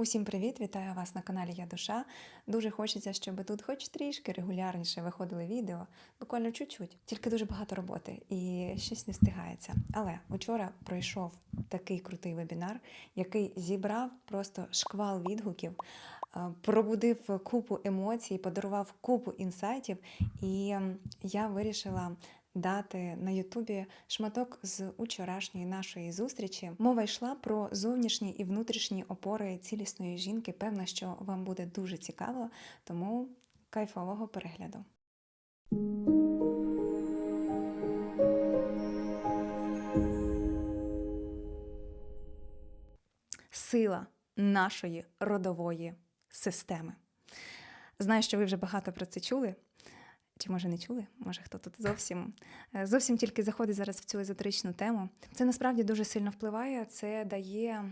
Усім привіт! Вітаю вас на каналі Я Душа. Дуже хочеться, щоб тут хоч трішки регулярніше виходили відео, буквально чуть-чуть, тільки дуже багато роботи і щось не встигається. Але вчора пройшов такий крутий вебінар, який зібрав просто шквал відгуків, е, пробудив купу емоцій, подарував купу інсайтів, і я вирішила дати на Ютубі шматок з учорашньої нашої зустрічі. Мова йшла про зовнішні і внутрішні опори цілісної жінки. Певно, що вам буде дуже цікаво, тому кайфового перегляду. Сила нашої родової системи. Знаю, що ви вже багато про це чули. Чи може не чули? Може хто тут зовсім е, зовсім тільки заходить зараз в цю езотеричну тему. Це насправді дуже сильно впливає. Це дає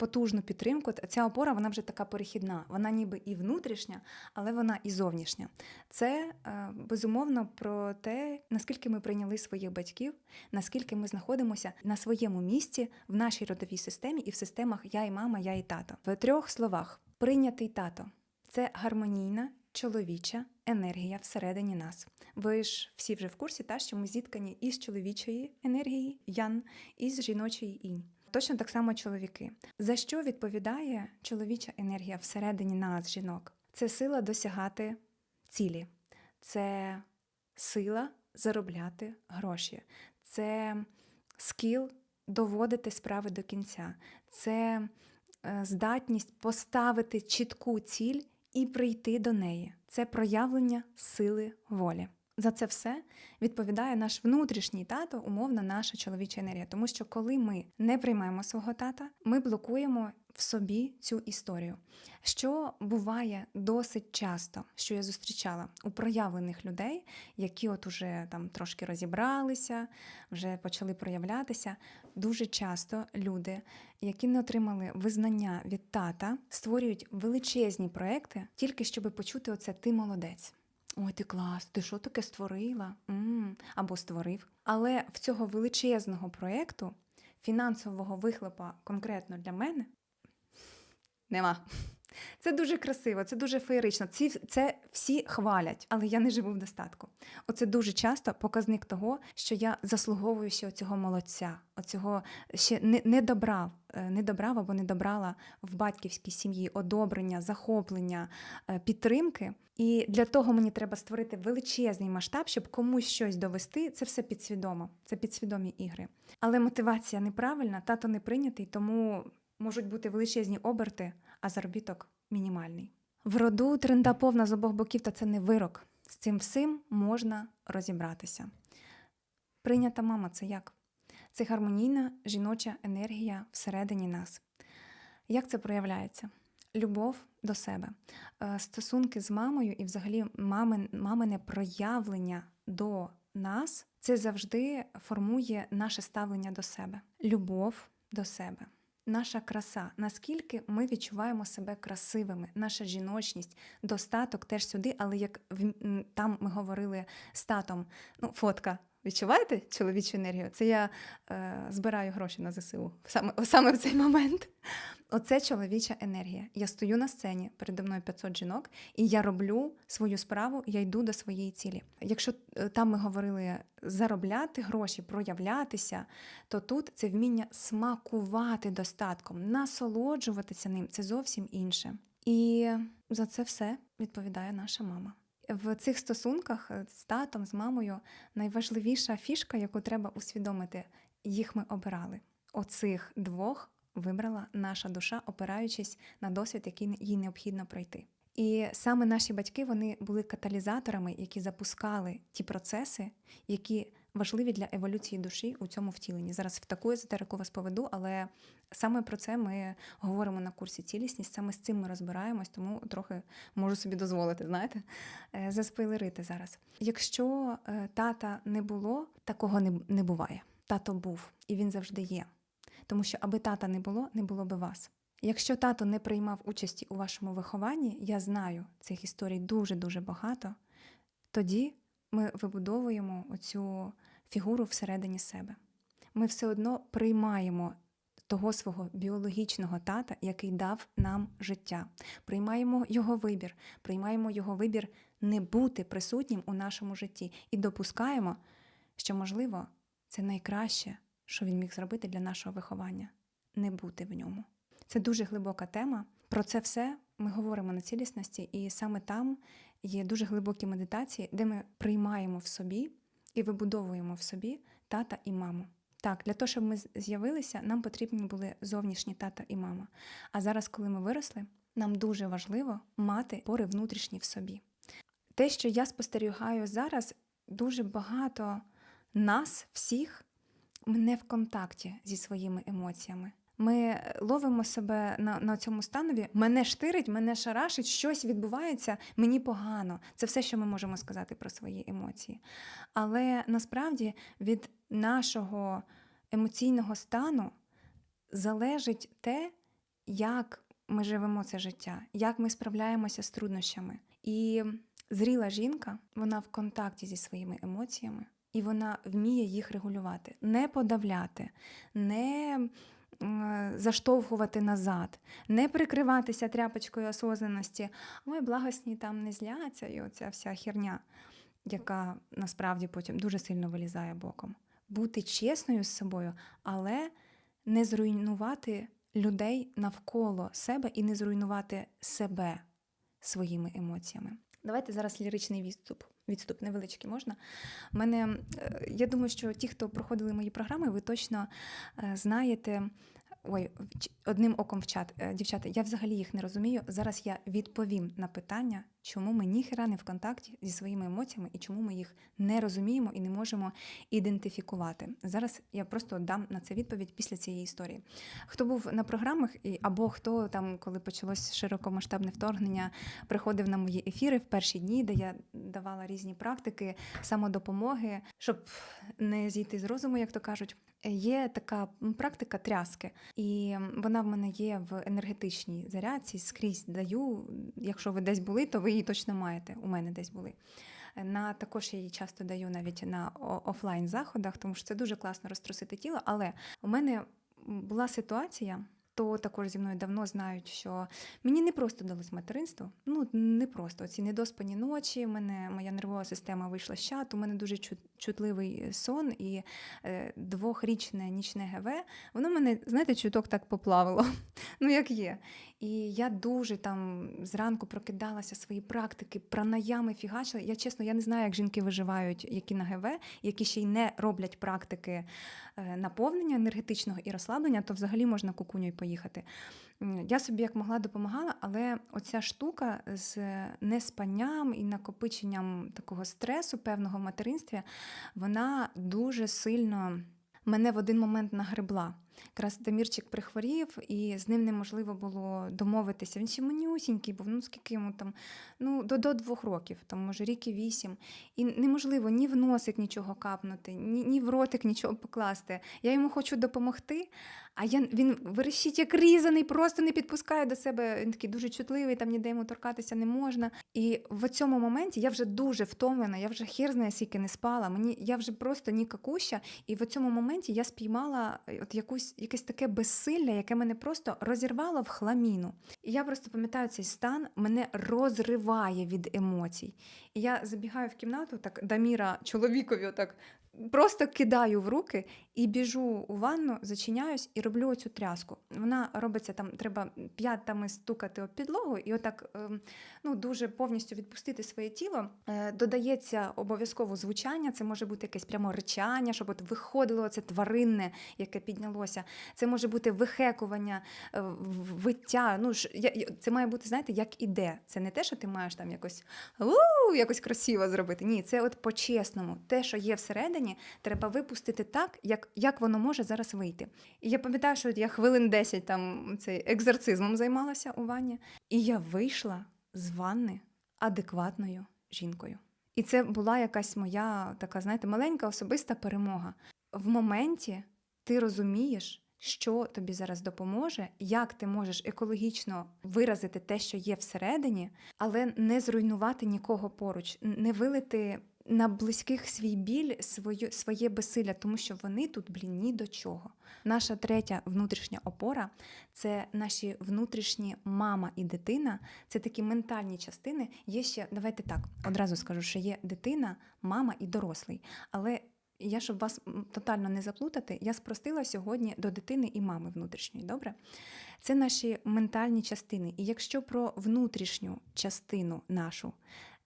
потужну підтримку. Ця опора вона вже така перехідна. Вона ніби і внутрішня, але вона і зовнішня. Це е, безумовно про те, наскільки ми прийняли своїх батьків, наскільки ми знаходимося на своєму місці в нашій родовій системі і в системах я і мама, я і тато. В трьох словах прийнятий тато це гармонійна чоловіча енергія всередині нас. Ви ж всі вже в курсі, та що ми зіткані із чоловічої енергії ян, і з жіночої інь. Точно так само чоловіки. За що відповідає чоловіча енергія всередині нас, жінок? Це сила досягати цілі, це сила заробляти гроші, це скіл доводити справи до кінця, це е, здатність поставити чітку ціль і прийти до неї. Це проявлення сили волі. За це все відповідає наш внутрішній тато, умовно, наша чоловіча енергія. Тому що коли ми не приймаємо свого тата, ми блокуємо в собі цю історію. Що буває досить часто, що я зустрічала у проявлених людей, які от уже там трошки розібралися, вже почали проявлятися. Дуже часто люди, які не отримали визнання від тата, створюють величезні проекти, тільки щоб почути оце ти молодець. Ой, ти клас, ти що таке створила? м Або створив. Але в цього величезного проєкту, фінансового вихлопа конкретно для мене, нема. Це дуже красиво, це дуже феєрично. Ці це всі хвалять, але я не живу в достатку. Оце дуже часто показник того, що я заслуговую ще оцього молодця, оцього ще не, не добрав, е, не добрав або не добрала в батьківській сім'ї одобрення, захоплення, е, підтримки. І для того мені треба створити величезний масштаб, щоб комусь щось довести. Це все підсвідомо, це підсвідомі ігри. Але мотивація неправильна, тато не прийнятий, тому можуть бути величезні оберти, а заробіток мінімальний. В роду тренда повна з обох боків, та це не вирок. З цим всім можна розібратися. Прийнята мама це як? Це гармонійна жіноча енергія всередині нас. Як це проявляється? Любов до себе, Е, стосунки з мамою і, взагалі, мамин, мамине проявлення до нас це завжди формує наше ставлення до себе. Любов до себе наша краса, наскільки ми відчуваємо себе красивими, наша жіночність, достаток теж сюди, але як в- там ми говорили з татом, ну, фотка. Відчуваєте чоловічу енергію? Це я е, збираю гроші на ЗСУ саме, саме в цей момент. Оце чоловіча енергія. Я стою на сцені, передо мною 500 жінок, і я роблю свою справу, я йду до своєї цілі. Якщо е, там ми говорили заробляти гроші, проявлятися, то тут це вміння смакувати достатком, насолоджуватися ним це зовсім інше. І за це все відповідає наша мама. В цих стосунках е, з татом, з мамою найважливіша фішка, яку треба усвідомити, їх ми обирали. Оцих двох вибрала наша душа, опираючись на досвід, який їй необхідно пройти. І саме наші батьки вони були каталізаторами, які запускали ті процеси, які важливі для еволюції душі у цьому втіленні. Зараз в таку езотерику вас поведу, але саме про це ми говоримо на курсі цілісність. Саме з цим ми розбираємось, тому трохи можу собі дозволити, знаєте, е, заспойлерити зараз. Якщо е, тата не було, такого не, буває. Тато був, і він завжди є. Тому що аби тата не було, не було би вас. Якщо тато не приймав участі у вашому вихованні, я знаю цих історій дуже-дуже багато, тоді ми вибудовуємо оцю фігуру всередині себе. Ми все одно приймаємо того свого біологічного тата, який дав нам життя. Приймаємо його вибір, приймаємо його вибір не бути присутнім у нашому житті і допускаємо, що, можливо, це найкраще, що він міг зробити для нашого виховання не бути в ньому. Це дуже глибока тема. Про це все ми говоримо на цілісності, і саме там є дуже глибокі медитації, де ми приймаємо в собі і вибудовуємо в собі тата і маму. Так, для того, щоб ми з'явилися, нам потрібні були зовнішні тата і мама. А зараз, коли ми виросли, нам дуже важливо мати пори внутрішні в собі. Те, що я спостерігаю зараз, дуже багато нас, всіх, не в контакті зі своїми емоціями. Ми ловимо себе на, на цьому станові. Мене штирить, мене шарашить, щось відбувається, мені погано. Це все, що ми можемо сказати про свої емоції. Але насправді від нашого емоційного стану залежить те, як ми живемо це життя, як ми справляємося з труднощами. І зріла жінка, вона в контакті зі своїми емоціями, і вона вміє їх регулювати, не подавляти, не заштовхувати назад, не прикриватися тряпочкою осознаності. Ой, благосні там не зляться, і оця вся херня, яка насправді потім дуже сильно вилізає боком. Бути чесною з собою, але не зруйнувати людей навколо себе і не зруйнувати себе своїми емоціями. Давайте зараз ліричний відступ. Відступ невеличкий можна. Мене, е, я думаю, що ті, хто проходили мої програми, ви точно е, знаєте. Ой, одним оком в чат. Е, Дівчата, я взагалі їх не розумію. Зараз я відповім на питання, чому ми ніхера не в контакті зі своїми емоціями і чому ми їх не розуміємо і не можемо ідентифікувати. Зараз я просто дам на це відповідь після цієї історії. Хто був на програмах, або хто там, коли почалось широкомасштабне вторгнення, приходив на мої ефіри в перші дні, де я давала різні практики самодопомоги, щоб не зійти з розуму, як то кажуть. Є така практика тряски, і вона в мене є в енергетичній зарядці. Скрізь даю. Якщо ви десь були, то ви її точно маєте. У мене десь були. На також я її часто даю навіть на офлайн заходах, тому що це дуже класно розтрусити тіло. Але у мене була ситуація. То також зі мною давно знають, що мені не просто далось материнство. Ну не просто ці недоспані ночі. Мене моя нервова система вийшла з чату. У мене дуже чутливий сон і е, двохрічне нічне ГВ. Воно мене, знаєте, чуток так поплавило. Ну як є. І я дуже там зранку прокидалася свої практики, пранаями фігачила. Я чесно, я не знаю, як жінки виживають, які на ГВ, які ще й не роблять практики е, наповнення енергетичного і розслаблення, то взагалі можна кукуню поїхати. М, Я собі як могла допомагала, але оця штука з неспанням і накопиченням такого стресу певного в материнстві, вона дуже сильно мене в один момент нагребла. Якраз Дамірчик прихворів, і з ним неможливо було домовитися. Він ще манюсінький був, ну скільки йому там, ну до, до двох років, там може рік і вісім. І неможливо ні в носик нічого капнути, ні, ні в ротик нічого покласти. Я йому хочу допомогти, а я, він верещить як різаний, просто не підпускає до себе. Він такий дуже чутливий, там ніде йому торкатися не можна. І в цьому моменті я вже дуже втомлена, я вже хір знає, скільки не спала. Мені я вже просто нікакуща. І в цьому моменті я спіймала е, от якусь якесь таке безсилля, яке мене просто розірвало в хламіну. І я просто пам'ятаю цей стан, мене розриває від емоцій. І я забігаю в кімнату, так Даміра чоловікові, отак просто кидаю в руки і біжу у ванну, зачиняюсь і роблю оцю тряску. Вона робиться там, треба п'ятами стукати об підлогу, і отак ем, ну, дуже повністю відпустити своє тіло. Е, Додається обов'язково звучання, це може бути якесь прямо речання, щоб от виходило це тваринне, яке піднялося. Це може бути вихекування, е, виття. Ну, це має бути, знаєте, як іде. Це не те, що ти маєш там якось у якось красиво зробити. Ні, це от по-чесному. Те, що є всередині, треба випустити так, як, як воно може зараз вийти. І я пам'ятаю, що я хвилин 10 там цей екзорцизмом займалася у ванні, і я вийшла з ванни адекватною жінкою. І це була якась моя така, знаєте, маленька особиста перемога. В моменті ти розумієш, що тобі зараз допоможе, як ти можеш екологічно виразити те, що є всередині, але не зруйнувати нікого поруч, не вилити на близьких свій біль, своє, своє безсилля, тому що вони тут, блін, ні до чого. Наша третя внутрішня опора це наші внутрішні мама і дитина. Це такі ментальні частини. Є ще, давайте так, одразу скажу, що є дитина, мама і дорослий. Але я, щоб вас тотально не заплутати, я спростила сьогодні до дитини і мами внутрішньої. Добре? Це наші ментальні частини. І якщо про внутрішню частину нашу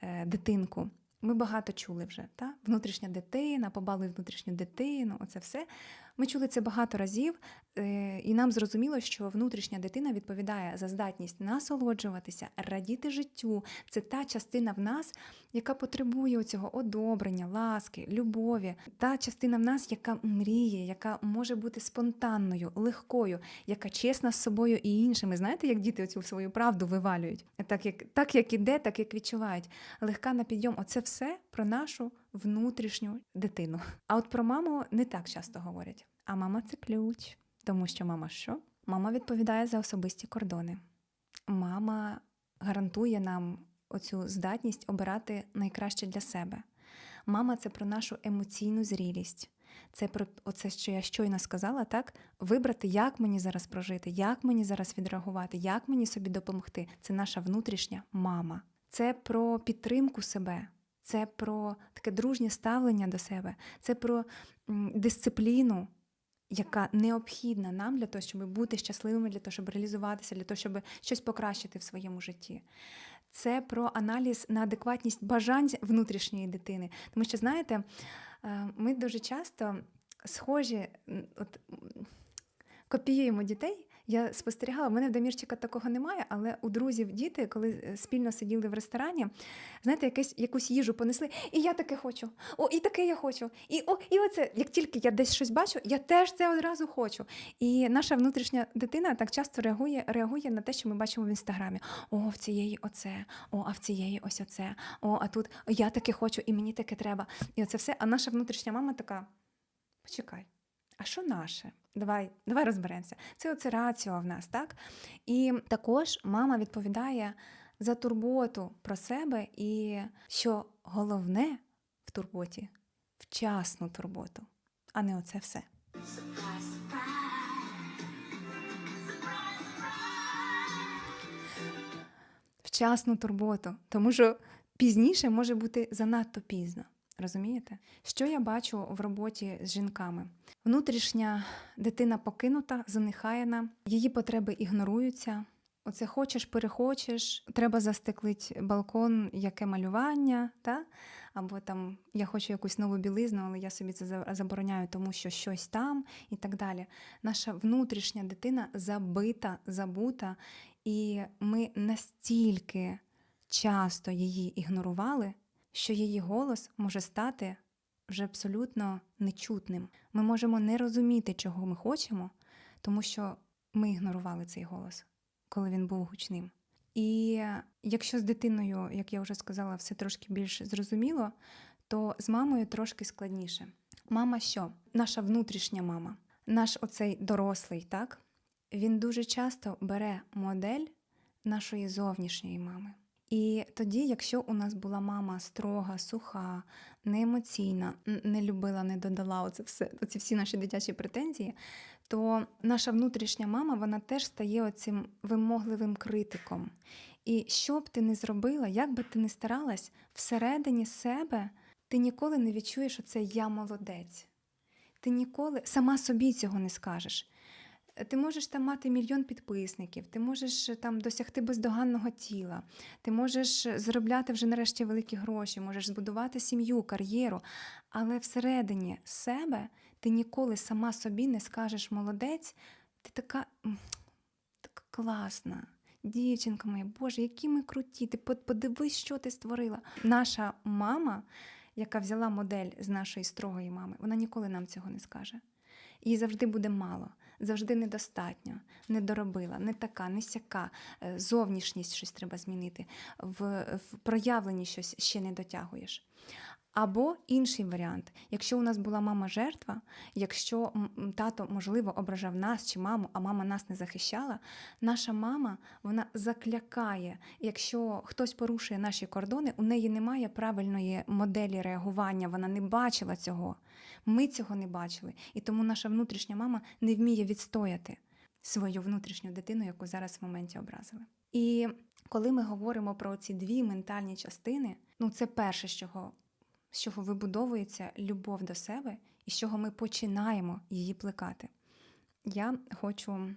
е, дитинку. Ми багато чули вже, та? внутрішня дитина, побалуй внутрішню дитину, оце все. Ми чули це багато разів, е, і нам зрозуміло, що внутрішня дитина відповідає за здатність насолоджуватися, радіти життю. Це та частина в нас, яка потребує цього одобрення, ласки, любові. Та частина в нас, яка мріє, яка може бути спонтанною, легкою, яка чесна з собою і іншими. Знаєте, як діти оцю свою правду вивалюють? Так як, так як іде, так як відчувають. Легка на підйом. Оце все про нашу внутрішню дитину. А от про маму не так часто говорять. А мама це ключ. Тому що мама що? Мама відповідає за особисті кордони. Мама гарантує нам оцю здатність обирати найкраще для себе. Мама це про нашу емоційну зрілість. Це про оце, що я щойно сказала, так? Вибрати, як мені зараз прожити, як мені зараз відреагувати, як мені собі допомогти. Це наша внутрішня мама. Це про підтримку себе, це про таке дружнє ставлення до себе, це про дисципліну, яка необхідна нам для того, щоб бути щасливими, для того, щоб реалізуватися, для того, щоб щось покращити в своєму житті. Це про аналіз на адекватність бажань внутрішньої дитини. Тому що, знаєте, е, ми дуже часто схожі, от, копіюємо дітей. Я спостерігала, в мене в Дамірчика такого немає, але у друзів діти, коли е, спільно сиділи в ресторані, знаєте, якесь, якусь їжу понесли, і я таке хочу, о, і таке я хочу. І о, і оце, як тільки я десь щось бачу, я теж це одразу хочу. І наша внутрішня дитина так часто реагує, реагує на те, що ми бачимо в інстаграмі. О, в цієї оце, о, а в цієї ось оце, о, а тут я таке хочу, і мені таке треба. І оце все. А наша внутрішня мама така: почекай. А що наше? Давай, давай розберемося. Це оце раціо в нас, так? І також мама відповідає за турботу про себе, і що головне в турботі вчасну турботу, а не оце все. Вчасну турботу, тому що пізніше може бути занадто пізно. Розумієте? Що я бачу в роботі з жінками? Внутрішня дитина покинута, занехаяна, її потреби ігноруються. Оце хочеш, перехочеш, треба застеклить балкон, яке малювання, та? або там я хочу якусь нову білизну, але я собі це забороняю, тому що щось там і так далі. Наша внутрішня дитина забита, забута, і ми настільки часто її ігнорували, що її голос може стати вже абсолютно нечутним. Ми можемо не розуміти, чого ми хочемо, тому що ми ігнорували цей голос, коли він був гучним. І якщо з дитиною, як я вже сказала, все трошки більш зрозуміло, то з мамою трошки складніше. Мама що? Наша внутрішня мама, наш оцей дорослий, так? Він дуже часто бере модель нашої зовнішньої мами. І тоді, якщо у нас була мама строга, суха, неемоційна, не любила, не додала оце все, оці всі наші дитячі претензії, то наша внутрішня мама вона теж стає оцим вимогливим критиком. І що б ти не зробила, як би ти не старалась, всередині себе ти ніколи не відчуєш оце я молодець. Ти ніколи сама собі цього не скажеш. Ти можеш там мати мільйон підписників, ти можеш е, там досягти бездоганного тіла, ти можеш е, заробляти вже нарешті великі гроші, можеш збудувати сім'ю, кар'єру, але всередині себе ти ніколи сама собі не скажеш молодець, ти така, така класна. Дівчинка моя, Боже, які ми круті! Ти подивись, що ти створила. Наша мама, яка взяла модель з нашої строгої мами, вона ніколи нам цього не скаже. Їй завжди буде мало, завжди недостатньо, не доробила, не така, не сяка. Е, Зовнішність щось треба змінити, в, в проявленні щось ще не дотягуєш. Або інший варіант, якщо у нас була мама жертва, якщо тато, можливо, ображав нас чи маму, а мама нас не захищала, наша мама вона заклякає. Якщо хтось порушує наші кордони, у неї немає правильної моделі реагування, вона не бачила цього. Ми цього не бачили. І тому наша внутрішня мама не вміє відстояти свою внутрішню дитину, яку зараз в моменті образили. І коли ми говоримо про ці дві ментальні частини, ну це перше, з чого, з чого вибудовується любов до себе і з чого ми починаємо її плекати. Я хочу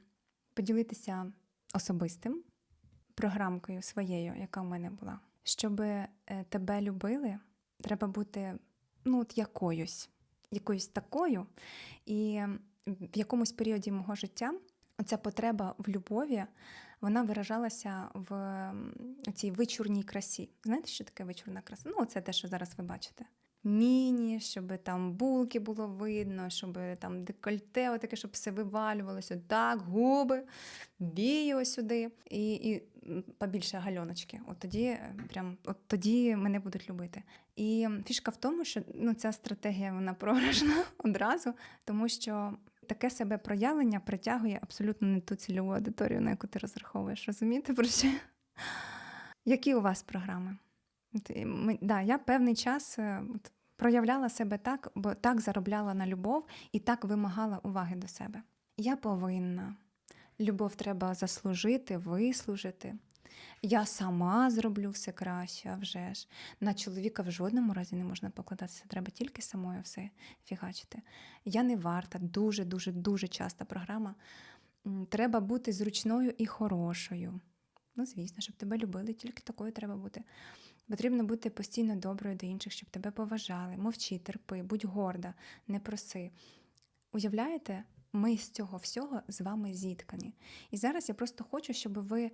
поділитися особистим програмкою своєю, яка в мене була. Щоб е, тебе любили, треба бути ну, от якоюсь, якоюсь такою. І в якомусь періоді мого життя оця потреба в любові вона виражалася в цій вичурній красі. Знаєте, що таке вичурна краса? Ну, це те, що зараз ви бачите. Міні, щоб там булки було видно, щоб там декольте, отаке, щоб все вивалювалося. Так, губи, вії ось сюди. І, і побільше гальоночки. От тоді, е, прям, от тоді мене будуть любити. І фішка в тому, що ну, ця стратегія вона програшна одразу, тому що таке себе проявлення притягує абсолютно не ту цільову аудиторію, на яку ти розраховуєш. Розумієте про що? Які у вас програми? Ми- да, я певний час е, от, проявляла себе так, бо так заробляла на любов і так вимагала уваги до себе. Я повинна. Любов треба заслужити, вислужити. Я сама зроблю все краще, а вже ж. На чоловіка в жодному разі не можна покладатися, треба тільки самою все фігачити. Я не варта, дуже, дуже, дуже часта програма. Треба бути зручною і хорошою. Ну, звісно, щоб тебе любили, тільки такою треба бути. Потрібно бути постійно доброю до інших, щоб тебе поважали. Мовчи, терпи, будь горда, не проси. Уявляєте, ми з цього всього з вами зіткані. І зараз я просто хочу, щоб ви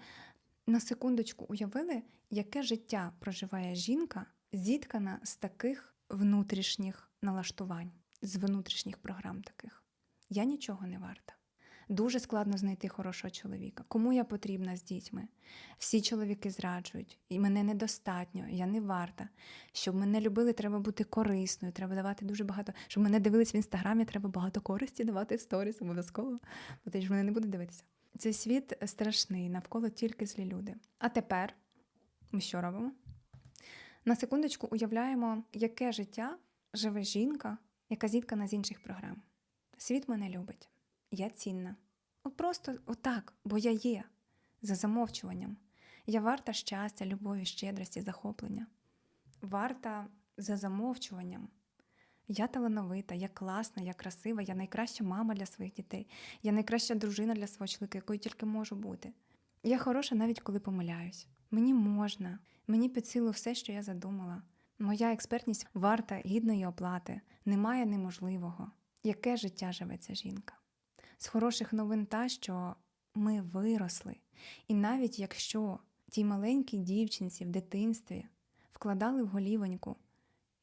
на секундочку уявили, яке життя проживає жінка, зіткана з таких внутрішніх налаштувань, з внутрішніх програм таких. Я нічого не варта. Дуже складно знайти хорошого чоловіка. Кому я потрібна з дітьми? Всі чоловіки зраджують, і мене недостатньо, я не варта. Щоб мене любили, треба бути корисною, треба давати дуже багато. Щоб мене дивились в інстаграмі, треба багато користі давати в сторіс обов'язково, бо ти ж мене не буде дивитися. Цей світ страшний, навколо тільки злі люди. А тепер ми що робимо? На секундочку уявляємо, яке життя живе жінка, яка зіткана з інших програм. Світ мене любить, я цінна. От просто отак, бо я є, за замовчуванням. Я варта щастя, любові, щедрості, захоплення. Варта за замовчуванням. Я талановита, я класна, я красива, я найкраща мама для своїх дітей, я найкраща дружина для свого чоловіка, якою тільки можу бути. Я хороша навіть коли помиляюсь. Мені можна, мені під силу все, що я задумала. Моя експертність варта гідної оплати, немає неможливого. Яке життя живе ця жінка? З хороших новин та, що ми виросли. І навіть якщо тій маленькій дівчинці в дитинстві вкладали в голівоньку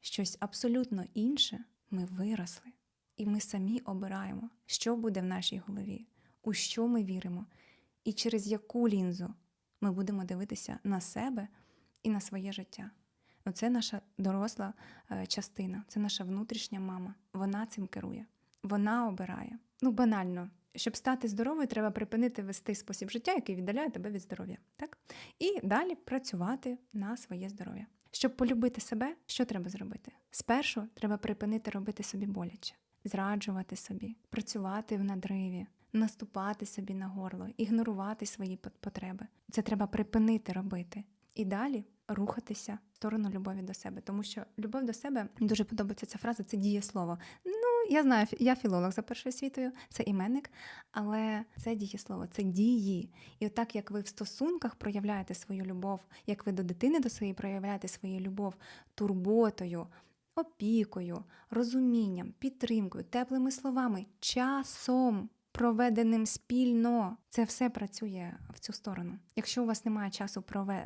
щось абсолютно інше, ми виросли. І ми самі обираємо, що буде в нашій голові, у що ми віримо, і через яку лінзу ми будемо дивитися на себе і на своє життя. Оце наша доросла е, частина, це наша внутрішня мама. Вона цим керує, вона обирає. Ну, банально, щоб стати здоровою, треба припинити вести спосіб життя, який віддаляє тебе від здоров'я. Так? І далі працювати на своє здоров'я. Щоб полюбити себе, що треба зробити? Спершу треба припинити робити собі боляче, зраджувати собі, працювати в надриві, наступати собі на горло, ігнорувати свої пот- потреби. Це треба припинити робити. І далі рухатися в сторону любові до себе, тому що любов до себе дуже подобається ця фраза, це дієслово. Я знаю, я філолог за першою світою, це іменник, але це дієслово, це дії. І отак, як ви в стосунках проявляєте свою любов, як ви до дитини до своєї проявляєте свою любов турботою, опікою, розумінням, підтримкою, теплими словами, часом. Проведеним спільно це все працює в цю сторону. Якщо у вас немає часу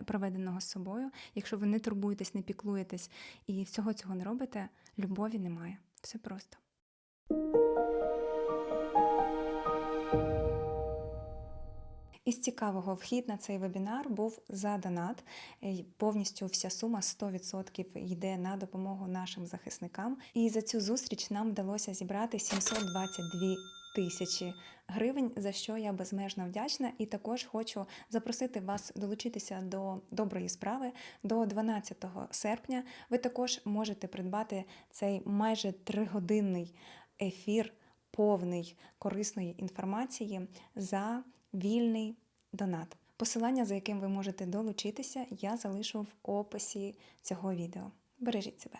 проведеного з собою, якщо ви не турбуєтесь, не піклуєтесь і всього цього не робите, любові немає. Все просто. Із цікавого вхід на цей вебінар був за донат. Е, Повністю вся сума 100% йде на допомогу нашим захисникам. І за цю зустріч нам вдалося зібрати 722 тисячі гривень, за що я безмежно вдячна. І також хочу запросити вас долучитися до доброї справи до 12 серпня. Ви також можете придбати цей майже тригодинний ефір, повний корисної інформації за вільний донат. Посилання, за яким ви можете долучитися, я залишу в описі цього відео. Бережіть себе.